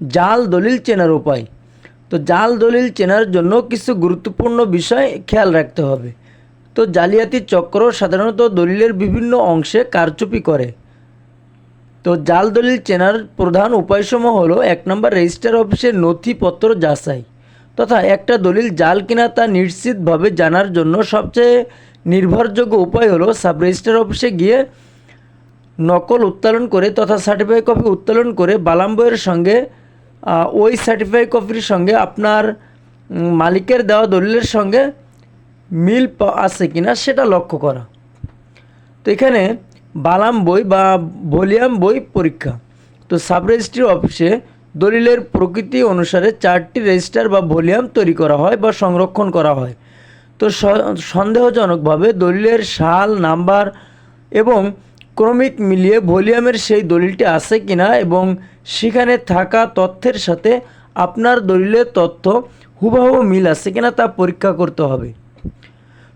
জাল দলিল চেনার উপায়। তো জাল দলিল চেনার জন্য কিছু গুরুত্বপূর্ণ বিষয় খেয়াল রাখতে হবে। তো জালিয়াতি চক্র সাধারণত দলিলের বিভিন্ন অংশে কারচুপি করে। তো জাল দলিল চেনার প্রধান উপায়সমূহ হলো এক নম্বর রেজিস্টার অফিসের নথিপত্র যাচাই তথা একটা দলিল জাল কিনা তা নিশ্চিতভাবে জানার জন্য সবচেয়ে নির্ভরযোগ্য উপায় হলো সাব রেজিস্টার অফিসে গিয়ে নকল উত্তোলন করে তথা সার্টিফাই কপি উত্তোলন করে বালাম বইয়ের সঙ্গে ওই সার্টিফাই কপির সঙ্গে আপনার মালিকের দেওয়া দলিলের সঙ্গে মিল আছে কিনা সেটা লক্ষ্য করা। তো এখানে বালাম বই বা ভলিউম বই পরীক্ষা। তো সাব রেজিস্ট্রি অফিসে দলিলের প্রকৃতি অনুসারে চারটি রেজিস্টার বা ভলিউম তৈরি করা হয় বা সংরক্ষণ করা হয়। তো সন্দেহজনকভাবে দলিলের সাল, নাম্বার এবং ক্রমিক মিলিয়ে ভলিউমের সেই দলিলটি আছে কিনা এবং সেখানে থাকা তথ্যের সাথে আপনার দলিলের তথ্য হুবহু মিল আছে কিনা তা পরীক্ষা করতে হবে।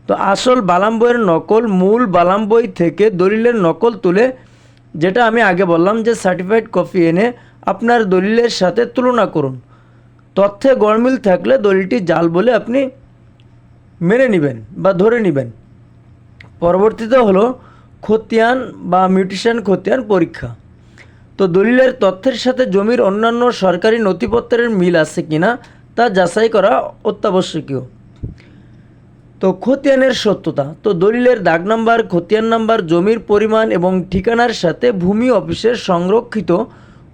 তো আসল বালাম বইয়ের নকল মূল বালাম বই থেকে দলিলের নকল তুলে, যেটা আমি আগে বললাম যে সার্টিফাইড কপি এনে আপনার দলিলের সাথে তুলনা করুন। তথ্যে গড়মিল থাকলে দলিলটি জাল বলে আপনি মেনে নেবেন বা ধরে নেবেন। পরবর্তীতে হলো খতিয়ান বা মিউটেশন খতিয়ান পরীক্ষা। তো দলিলের তথ্যের সাথে জমির অন্যান্য সরকারি নথিপত্রের মিল আছে কিনা তা যাচাই করা অত্যাবশ্যকীয়। তো খতিয়ানের সত্যতা। তো দলিলের দাগ নাম্বার, খতিয়ান নাম্বার, জমির পরিমাণ এবং ঠিকানার সাথে ভূমি অফিসের সংরক্ষিত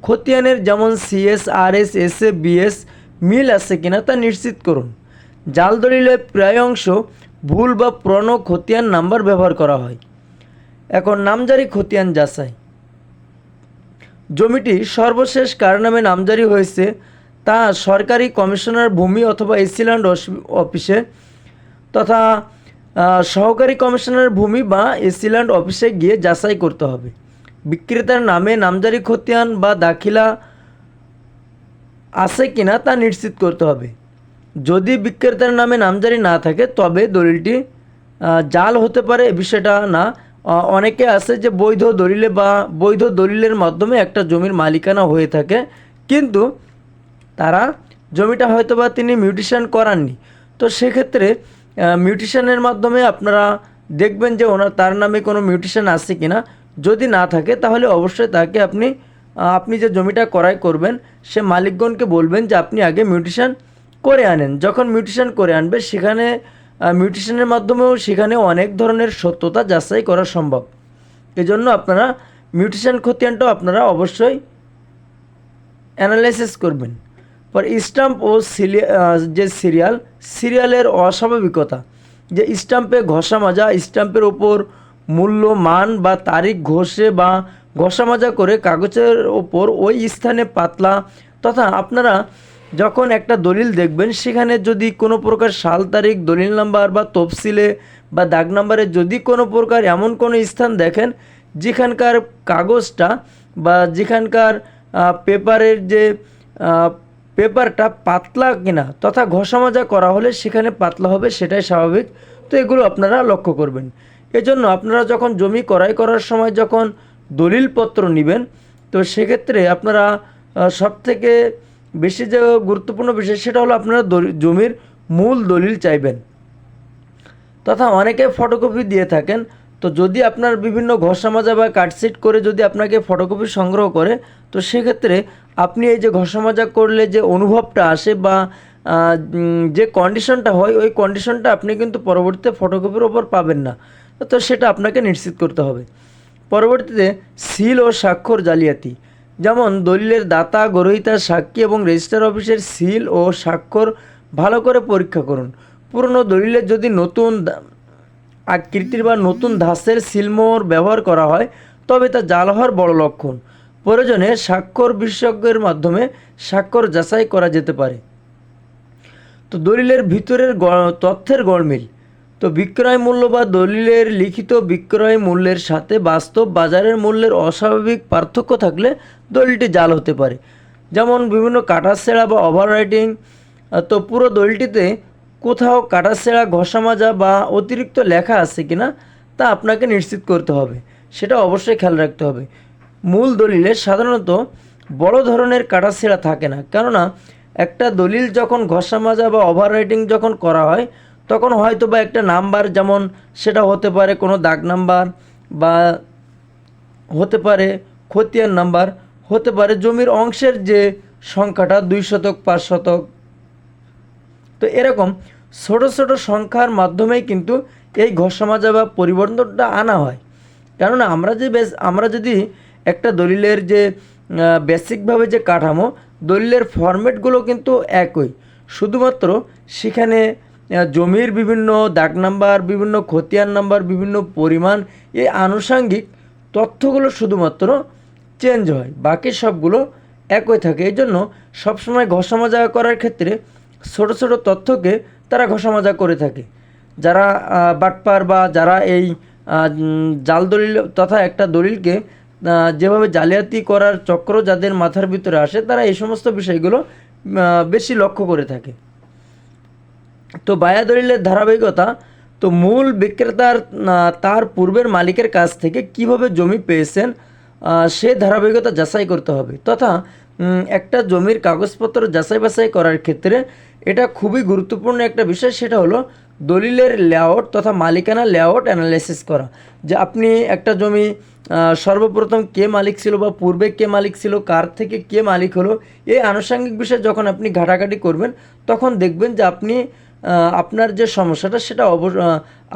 খতিয়ানের যেমন CS R S A BS মিল আছে কিনা তা নিশ্চিত করুন। জাল দলিলে প্রায় অংশ ভুল বা পুরনো খতিয়ান নাম্বার ব্যবহার করা হয়। এখন নামজারি খতিয়ান যাচাই। জমিটি সর্বশেষ কার নামে নামজারি হয়েছে তা সরকারি কমিশনার ভূমি অথবা এসিল্যান্ড অফিসে তথা সহকারী কমিশনার ভূমি বা এসিল্যান্ড অফিসে গিয়ে যাচাই করতে হবে। বিক্রেতার নামে নামজারি খতিয়ান বা দাখিলা আছে কিনা তা নিশ্চিত করতে হবে। যদি বিক্রেতার নামে নামজারি না থাকে, তবে দলিলটি জাল হতে পারে, এ বিষয়টা না অনেকে আছে যে বৈধ দলিলে বা বৈধ দলিলের মাধ্যমে একটা জমির মালিকানা হয়ে থাকে। কিন্তু তারা জমিটা হয়তো বা তিনি মিউটেশন করাননি। তো সেক্ষেত্রে মিউটেশনের মাধ্যমে আপনারা দেখবেন যে ওনার, তার নামে কোনো মিউটেশন আছে কি না যদি না থাকে, তাহলে অবশ্যই তাকে আপনি আপনি যে জমিটা ক্রয় করবেন, সে মালিকগণকে বলবেন যে আপনি আগে মিউটেশন করে আনেন। যখন মিউটেশন করে আনবে, সেখানে মিউটেশনের মাধ্যমেও সেখানে অনেক ধরনের সত্যতা যাচাই করা সম্ভব। এজন্য আপনারা মিউটেশন খতিয়ানটাও আপনারা অবশ্যই অ্যানালাইসিস করবেন। পর স্টাম্প ও যে সিরিয়াল, সিরিয়ালের অস্বাভাবিকতা, যে স্টাম্পে ঘষা মাজা, স্টাম্পের ওপর মূল্য, মান বা তারিখ ঘষে বা ঘষা মাজা করে কাগজের ওপর ওই স্থানে পাতলা তথা আপনারা যখন একটা দলিল দেখবেন, সেখানে যদি কোনো প্রকার সাল তারিখ, দলিল নাম্বার বা তফসিলে বা দাগ নাম্বারে যদি কোনো প্রকার এমন কোনো স্থান দেখেন, যেখানকার কাগজটা বা যেখানকার পেপারের যে পেপারটা পাতলা কিনা তথা ঘষা মাজা করা হলে সেখানে পাতলা হবে, সেটাই স্বাভাবিক। তো এগুলো আপনারা লক্ষ্য করবেন। এজন্য আপনারা যখন জমি ক্রয় করার সময় যখন দলিলপত্র নেবেন, তো সেক্ষেত্রে আপনারা সব থেকে বেশি যে গুরুত্বপূর্ণ বিষয় সেটা হলো আপনারা জমির মূল দলিল চাইবেন। তথা অনেকে ফটোকপি দিয়ে থাকেন। তো যদি আপনার বিভিন্ন ঘষা মাজা বা কাটসিট করে যদি আপনাকে ফটোকপি সংগ্রহ করে, তো সেক্ষেত্রে আপনি এই যে ঘষা মাজা করলে যে অনুভবটা আসে বা যে কন্ডিশনটা হয়, ওই কন্ডিশনটা আপনি কিন্তু পরবর্তীতে ফটোকপির ওপর পাবেন না। তো সেটা আপনাকে নিশ্চিত করতে হবে। পরবর্তীতে সিল ও স্বাক্ষর জালিয়াতি। যেমন দলিলের দাতা, গ্রহীতা, সাক্ষী এবং রেজিস্টার অফিসের সিল ও স্বাক্ষর ভালো করে পরীক্ষা করুন। পুরনো দলিলের যদি নতুন আকৃতির বা নতুন ধাঁচের সিলমোহর ব্যবহার করা হয়, তবে তা জাল হওয়ার বড় লক্ষণ। প্রয়োজনে স্বাক্ষর বিশেষজ্ঞের মাধ্যমে স্বাক্ষর যাচাই করা যেতে পারে। তো দলিলের ভিতরের তথ্যের গড়মিল। তো বিক্রয় মূল্য বা দলিলের লিখিত বিক্রয় মূল্যের সাথে বাস্তব বাজারের মূল্যের অস্বাভাবিক পার্থক্য থাকলে দলিলটি জাল হতে পারে। যেমন বিভিন্ন কাটাছেঁড়া বা ওভার রাইটিং তো পুরো দলিলটিতে কোথাও কাটাছেঁড়া ঘষা মাজা বা অতিরিক্ত লেখা আছে কিনা তা আপনাকে নিশ্চিত করতে হবে। সেটা অবশ্যই খেয়াল রাখতে হবে। মূল দলিলে সাধারণত বড় ধরনের কাটাছেঁড়া থাকে না। কেননা একটা দলিল যখন ঘষা মাজা বা ওভার রাইটিং যখন করা হয় তখন হয়তো বা একটা নাম্বার যেমন সেটা হতে পারে কোনো দাগ নাম্বার বা হতে পারে খতিয়ান নাম্বার, হতে পারে জমির অংশের যে সংখ্যাটা দুই শতক, পাঁচ শতক। তো এরকম ছোট ছোট সংখ্যার মাধ্যমেই কিন্তু এই ঘষা মাজা বা পরিবর্তনটা আনা হয়। কেননা আমরা যে বেশ, আমরা যদি একটা দলিলের যে বেসিকভাবে যে কাঠামো, দলিলের ফরম্যাটগুলো কিন্তু একই। শুধুমাত্র সেখানে জমির বিভিন্ন দাগ নাম্বার, বিভিন্ন খতিয়ান নাম্বার, বিভিন্ন পরিমাণ এই আনুষাঙ্গিক তথ্যগুলো শুধুমাত্র চেঞ্জ হয়। বাকি সবগুলো একই থাকে। এই জন্য সবসময় ঘষা মাজা করার ক্ষেত্রে ছোট ছোট তথ্যকে তারা ঘষা মাজা করে থাকে। যারা বাটপার বা যারা এই জাল দলিল তথা একটা দলিলকে যেভাবে জালিয়াতি করার চক্র যাদের মাথার ভিতরে আসে, তারা এই সমস্ত বিষয়গুলো বেশি লক্ষ্য করে থাকে। তো বায়া দলিলের ধারাবাহিকতা, তো মূল বিক্রেতার তার পূর্বের মালিকের কাছ থেকে কীভাবে জমি পেয়েছেন সে ধারাবাহিকতা যাচাই করতে হবে। তথা একটা জমির কাগজপত্র যাচাই বাছাই করার ক্ষেত্রে এটা খুবই গুরুত্বপূর্ণ একটা বিষয়, সেটা হলো দলিলের লেআউট তথা মালিকানা লেআউট অ্যানালাইসিস করা। যে আপনি একটা জমি সর্বপ্রথম কে মালিক ছিল বা পূর্বে কে মালিক ছিল, কার থেকে কে মালিক হলো, এই আনুষঙ্গিক বিষয়ে যখন আপনি ঘাটাঘাটি করবেন, তখন দেখবেন যে আপনি আপনার যে সমস্যাটা সেটা অব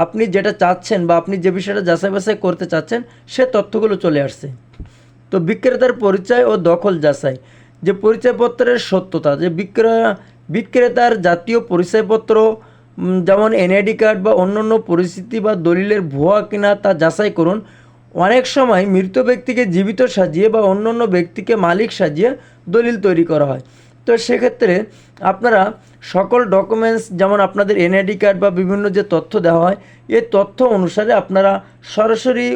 আপনি যেটা চাচ্ছেন বা আপনি যে বিষয়টা যাচাই বাছাই করতে চাচ্ছেন, সে তথ্যগুলো চলে আসছে। তো বিক্রেতার পরিচয় ও দখল যাচাই। যে পরিচয়পত্রের সত্যতা, যে বিক্রয়, বিক্রেতার জাতীয় পরিচয়পত্র যেমন এনআইডি কার্ড বা অন্যান্য পরিস্থিতি বা দলিলের ভুয়া কিনা তা যাচাই করুন। অনেক সময় মৃত ব্যক্তিকে জীবিত সাজিয়ে বা অন্যান্য ব্যক্তিকে মালিক সাজিয়ে দলিল তৈরি করা হয়। তো সেক্ষেত্রে আপনারা সকল ডকুমেন্টস যেমন আপনাদের এনআইডি কার্ড বা বিভিন্ন যে তথ্য দেওয়া হয়, এই তথ্য অনুসারে আপনারা সরাসরি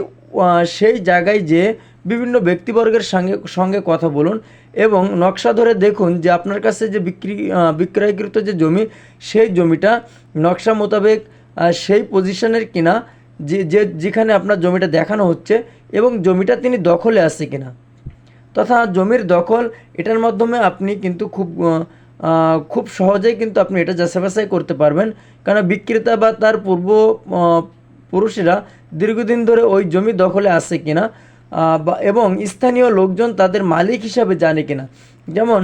সেই জায়গায় যেয়ে বিভিন্ন ব্যক্তিবর্গের সঙ্গে সঙ্গে কথা বলুন এবং নকশা ধরে দেখুন যে আপনার কাছে যে বিক্রি বিক্রয়কৃত যে জমি, সেই জমিটা নকশা মোতাবেক সেই পজিশনের কিনা, যে যে, যেখানে আপনার জমিটা দেখানো হচ্ছে এবং জমিটা তিনি দখলে আছে কিনা। তথা জমির দখল, এটার মাধ্যমে আপনি কিন্তু খুব খুব সহজেই কিন্তু আপনি এটা যাচাই করতে পারবেন। কারণ বিক্রেতা বা তার পূর্ব পুরুষেরা দীর্ঘদিন ধরে ওই জমি দখলে আছে কিনা এবং স্থানীয় লোকজন তাদের মালিক হিসাবে জানে কিনা। যেমন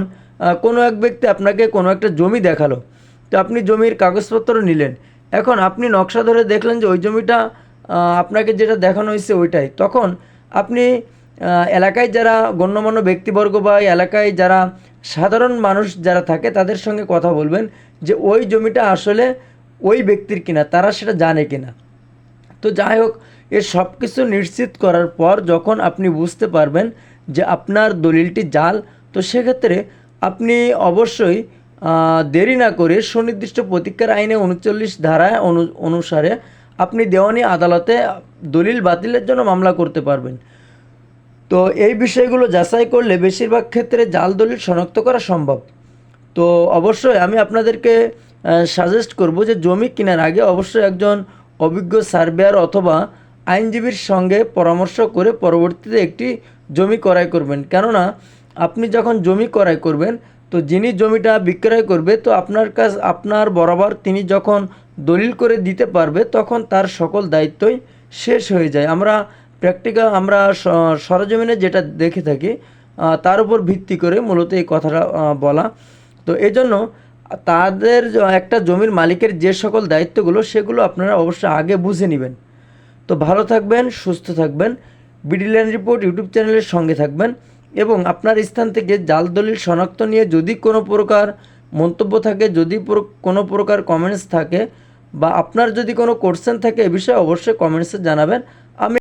কোনো এক ব্যক্তি আপনাকে কোনো একটা জমি দেখাল, তো আপনি জমির কাগজপত্র নিলেন। এখন আপনি নকশা ধরে দেখলেন যে ওই জমিটা আপনাকে যেটা দেখানো হয়েছে ওইটাই। তখন আপনি এলাকায় যারা গণ্যমান্য ব্যক্তিবর্গ বা এলাকায় যারা সাধারণ মানুষ যারা থাকে, তাদের সঙ্গে কথা বলবেন যে ওই জমিটা আসলে ওই ব্যক্তির কিনা, তারা সেটা জানে কিনা। তো যাই হোক, এ সব কিছু নিশ্চিত করার পর যখন আপনি বুঝতে পারবেন যে আপনার দলিলটি জাল, তো সেক্ষেত্রে আপনি অবশ্যই দেরি না করে সুনির্দিষ্ট প্রতিকার আইনে উনচল্লিশ ধারায় অনু, অনুসারে আপনি দেওয়ানি আদালতে দলিল বাতিলের জন্য মামলা করতে পারবেন। তো এই বিষয়গুলো যাচাই করলে বেশিরভাগ ক্ষেত্রে জাল দলিল শনাক্ত করা সম্ভব। তো অবশ্যই আমি আপনাদেরকে সাজেস্ট করব যে জমি কেনার আগে অবশ্যই একজন অভিজ্ঞ সার্ভেয়ার অথবা আইনজীবীর সঙ্গে পরামর্শ করে পরবর্তীতে একটি জমি ক্রয় করবেন। কেননা, আপনি যখন জমি ক্রয় করবেন, তো যিনি জমিটা বিক্রয় করবে, তো আপনার কাছ, আপনার বরাবর তিনি যখন দলিল করে দিতে পারবে, তখন তার সকল দায়িত্বই শেষ হয়ে যায়। আমরা প্র্যাকটিক্যাল আমরা সরজমিনে যেটা দেখে থাকি তার উপর ভিত্তি করে মূলত এই কথাটা বলা। তো এই জন্য তাদের একটা জমির মালিকের যে সকল দায়িত্বগুলো, সেগুলো আপনারা অবশ্যই আগে বুঝে নেবেন। তো ভালো থাকবেন, সুস্থ থাকবেন। বিডিল্যান্ড রিপোর্ট ইউটিউব চ্যানেলের সঙ্গে থাকবেন এবং আপনার স্থান থেকে জাল দলিল শনাক্ত নিয়ে যদি কোনো প্রকার মন্তব্য থাকে, যদি কোনো প্রকার কমেন্টস থাকে বা আপনার যদি কোনো কোশ্চেন থাকে, এ বিষয়ে অবশ্যই কমেন্টসে জানাবেন।